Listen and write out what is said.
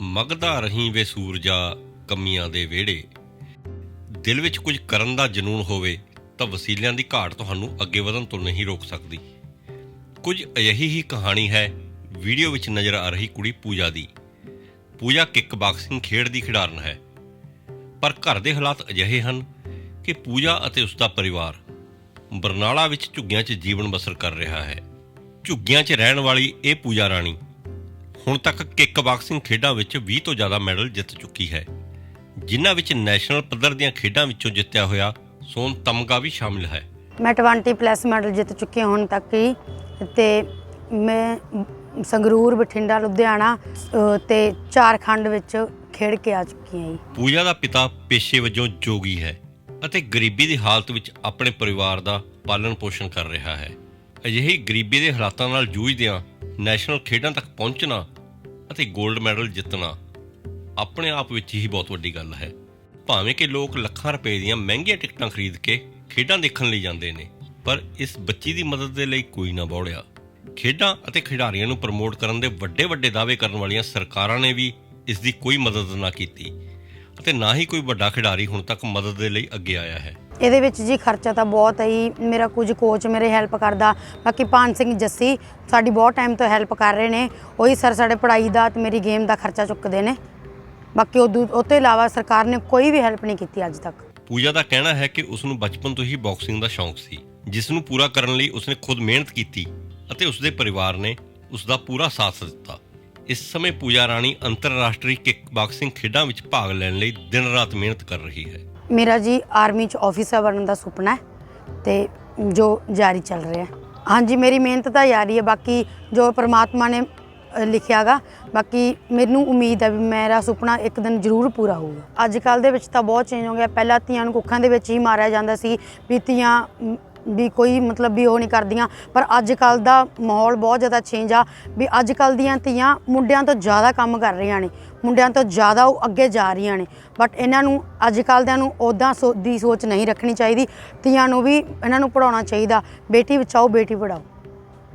ਮਗਦਾ ਰਹੀਂ ਵੇ ਸੂਰਜਾ ਕਮੀਆਂ ਦੇ ਵਿਹੜੇ। ਦਿਲ ਵਿੱਚ ਕੁਝ ਕਰਨ ਦਾ ਜਨੂਨ ਹੋਵੇ ਤਾਂ ਵਸੀਲਿਆਂ ਦੀ ਘਾਟ ਤੁਹਾਨੂੰ ਅੱਗੇ ਵਧਣ ਤੋਂ ਨਹੀਂ ਰੋਕ ਸਕਦੀ। ਕੁਝ ਅਜਿਹੀ ਹੀ ਕਹਾਣੀ ਹੈ, ਵੀਡੀਓ ਵਿੱਚ ਨਜ਼ਰ ਆ ਰਹੀ ਕੁੜੀ ਪੂਜਾ ਦੀ। ਪੂਜਾ ਕਿੱਕ ਬਾਕਸਿੰਗ ਖੇਡ ਦੀ ਖਿਡਾਰਨ ਹੈ। ਪਰ ਘਰ ਦੇ ਹਾਲਾਤ ਅਜਿਹੇ ਹਨ ਕਿ ਪੂਜਾ ਅਤੇ ਉਸ ਦਾ ਪਰਿਵਾਰ ਬਰਨਾਲਾ ਵਿੱਚ ਝੁੱਗੀਆਂ 'ਚ ਜੀਵਨ ਬਸਰ ਕਰ ਰਿਹਾ ਹੈ। ਝੁੱਗੀਆਂ 'ਚ ਰਹਿਣ ਵਾਲੀ ਇਹ ਪੂਜਾ ਰਾਣੀ ਹੁਣ ਤੱਕ ਕਿੱਕ ਬਾਕਸਿੰਗ ਖੇਡਾਂ ਵਿੱਚ 20 ਤੋਂ ਜ਼ਿਆਦਾ ਮੈਡਲ ਜਿੱਤ ਚੁੱਕੀ ਹੈ। ਜਿਨ੍ਹਾਂ ਵਿੱਚ ਨੈਸ਼ਨਲ ਪੱਧਰ ਦੀਆਂ ਖੇਡਾਂ ਵਿੱਚੋਂ ਜਿੱਤਿਆ ਹੋਇਆ ਸੋਨ ਤਮਗਾ ਵੀ ਸ਼ਾਮਿਲ ਹੈ। ਮੈਂ 20 ਪਲੱਸ ਮੈਡਲ ਜਿੱਤ ਚੁੱਕੀ ਹੁਣ ਤੱਕ ਹੀ ਤੇ ਮੈਂ ਸੰਗਰੂਰ ਬਠਿੰਡਾ ਲੁਧਿਆਣਾ ਤੇ ਝਾਰਖੰਡ ਵਿੱਚ ਖੇਡ ਕੇ ਆ ਚੁੱਕੀ ਹਾਂ ਜੀ। ਪੂਜਾ ਦਾ ਪਿਤਾ ਪੇਸ਼ੇ ਵਜੋਂ ਜੋਗੀ ਹੈ ਅਤੇ ਗਰੀਬੀ ਦੀ ਹਾਲਤ ਵਿੱਚ ਆਪਣੇ ਪਰਿਵਾਰ ਦਾ ਪਾਲਣ ਪੋਸ਼ਣ ਕਰ ਰਿਹਾ ਹੈ। ਅਜਿਹੀ ਗਰੀਬੀ ਦੇ ਹਾਲਾਤਾਂ ਨਾਲ ਜੂਝਦਿਆਂ ਨੈਸ਼ਨਲ ਖੇਡਾਂ ਤੱਕ ਪਹੁੰਚਣਾ ਅਤੇ 골ਡ ਮੈਡਲ ਜਿੱਤਣਾ ਆਪਣੇ ਆਪ ਵਿੱਚ ਹੀ ਬਹੁਤ ਵੱਡੀ ਗੱਲ ਹੈ। ਭਾਵੇਂ ਕਿ ਲੋਕ ਲੱਖਾਂ ਰੁਪਏ ਦੀਆਂ ਮਹਿੰਗੀਆਂ ਟਿਕਟਾਂ ਖਰੀਦ ਕੇ ਖੇਡਾਂ ਦੇਖਣ ਲਈ ਜਾਂਦੇ ਨੇ, ਪਰ ਇਸ ਬੱਚੀ ਦੀ ਮਦਦ ਦੇ ਲਈ ਕੋਈ ਨਾ ਬੋੜਿਆ। ਖੇਡਾਂ ਅਤੇ ਖਿਡਾਰੀਆਂ ਨੂੰ ਪ੍ਰਮੋਟ ਕਰਨ ਦੇ ਵੱਡੇ ਵੱਡੇ ਦਾਅਵੇ ਕਰਨ ਵਾਲੀਆਂ ਸਰਕਾਰਾਂ ਨੇ ਵੀ ਇਸ ਦੀ ਕੋਈ ਮਦਦ ਨਾ ਕੀਤੀ ਅਤੇ ਨਾ ਹੀ ਕੋਈ ਵੱਡਾ ਖਿਡਾਰੀ ਹੁਣ ਤੱਕ ਮਦਦ ਦੇ ਲਈ ਅੱਗੇ ਆਇਆ ਹੈ। ਇਹਦੇ ਵਿੱਚ ਜੀ ਖਰਚਾ ਤਾਂ ਬਹੁਤ ਹੈ ਮੇਰਾ ਕੁਝ ਕੋਚ ਮੇਰੇ ਹੈਲਪ ਕਰਦਾ। ਬਾਕੀ ਪਾਨ ਸਿੰਘ ਜੱਸੀ ਸਾਡੀ ਬਹੁਤ ਟਾਈਮ ਤੋਂ ਹੈਲਪ ਕਰ ਰਹੇ ਨੇ। ਉਹੀ ਸਰ ਸਾਡੇ ਪੜ੍ਹਾਈ ਦਾ ਤੇ ਮੇਰੀ ਗੇਮ ਦਾ ਖਰਚਾ ਚੁੱਕਦੇ ਨੇ। ਬਾਕੀ ਉਹ ਉਹ ਤੋਂ ਇਲਾਵਾ ਸਰਕਾਰ ਨੇ ਕੋਈ ਵੀ ਹੈਲਪ ਨਹੀਂ ਕੀਤੀ ਅੱਜ ਤੱਕ। ਪੂਜਾ ਦਾ ਕਹਿਣਾ ਹੈ ਕਿ ਉਸ ਨੂੰ ਬਚਪਨ ਤੋਂ ਹੀ ਬਾਕਸਿੰਗ ਦਾ ਸ਼ੌਂਕ ਸੀ। ਜਿਸ ਨੂੰ ਪੂਰਾ ਕਰਨ ਲਈ ਉਸਨੇ ਖੁਦ ਮਿਹਨਤ ਕੀਤੀ ਅਤੇ ਉਸਦੇ ਪਰਿਵਾਰ ਨੇ ਉਸ ਦਾ ਪੂਰਾ ਸਾਥ ਦਿੱਤਾ। ਇਸ ਸਮੇਂ ਪੂਜਾ ਰਾਣੀ ਅੰਤਰਰਾਸ਼ਟਰੀ ਕਿੱਕ ਬਾਕਸਿੰਗ ਖੇਡਾਂ ਵਿੱਚ ਭਾਗ ਲੈਣ ਲਈ ਦਿਨ ਰਾਤ ਮਿਹਨਤ ਕਰ ਰਹੀ ਹੈ। ਮੇਰਾ ਜੀ ਆਰਮੀ ਚ ਆਫੀਸਰ ਬਣਨ ਦਾ ਸੁਪਨਾ ਹੈ ਤੇ ਜੋ ਜਾਰੀ ਚੱਲ ਰਿਹਾ ਹੈ। ਹਾਂਜੀ ਮੇਰੀ ਮਿਹਨਤ ਤਾਂ ਜਾਰੀ ਹੈ ਬਾਕੀ ਜੋ ਪ੍ਰਮਾਤਮਾ ਨੇ ਅ, ਲਿਖਿਆਗਾ ਬਾਕੀ ਮੈਨੂੰ ਉਮੀਦ ਹੈ ਵੀ ਮੇਰਾ ਸੁਪਨਾ ਇੱਕ ਦਿਨ ਜ਼ਰੂਰ ਪੂਰਾ ਹੋਊਗਾ। ਅੱਜ ਕੱਲ ਦੇ ਵਿੱਚ ਤਾਂ ਬਹੁਤ ਚੇਂਜ ਹੋ ਗਿਆ। ਪਹਿਲਾਂ ਧੀਆਂ ਨੂੰ ਕੁੱਖਾਂ ਦੇ ਵਿੱਚ ਹੀ ਮਾਰਿਆ ਜਾਂਦਾ ਸੀ ਵੀ ਧੀਆਂ ਵੀ ਕੋਈ ਮਤਲਬ ਵੀ ਉਹ ਨਹੀਂ ਕਰਦੀਆਂ। ਪਰ ਅੱਜ ਕੱਲ ਦਾ ਮਾਹੌਲ ਬਹੁਤ ਜ਼ਿਆਦਾ ਚੇਂਜ ਆ ਵੀ ਅੱਜ ਕੱਲ ਦੀਆਂ ਧੀਆਂ ਮੁੰਡਿਆਂ ਤੋਂ ਜ਼ਿਆਦਾ ਕੰਮ ਕਰ ਰਹੀਆਂ ਨੇ। ਮੁੰਡਿਆਂ ਤੋਂ ਜ਼ਿਆਦਾ ਉਹ ਅੱਗੇ ਜਾ ਰਹੀਆਂ ਨੇ। ਬਟ ਇਹਨਾਂ ਨੂੰ ਅੱਜ ਕੱਲ ਦਿਆਂ ਨੂੰ ਉਦਾਂ ਸੋ, ਦੀ ਸੋਚ ਨਹੀਂ ਰੱਖਣੀ ਚਾਹੀਦੀ। ਧੀਆਂ ਨੂੰ ਵੀ ਇਹਨਾਂ ਨੂੰ ਪੜਾਉਣਾ ਚਾਹੀਦਾ। ਬੇਟੀ ਬਚਾਓ, ਬੇਟੀ ਪੜਾਓ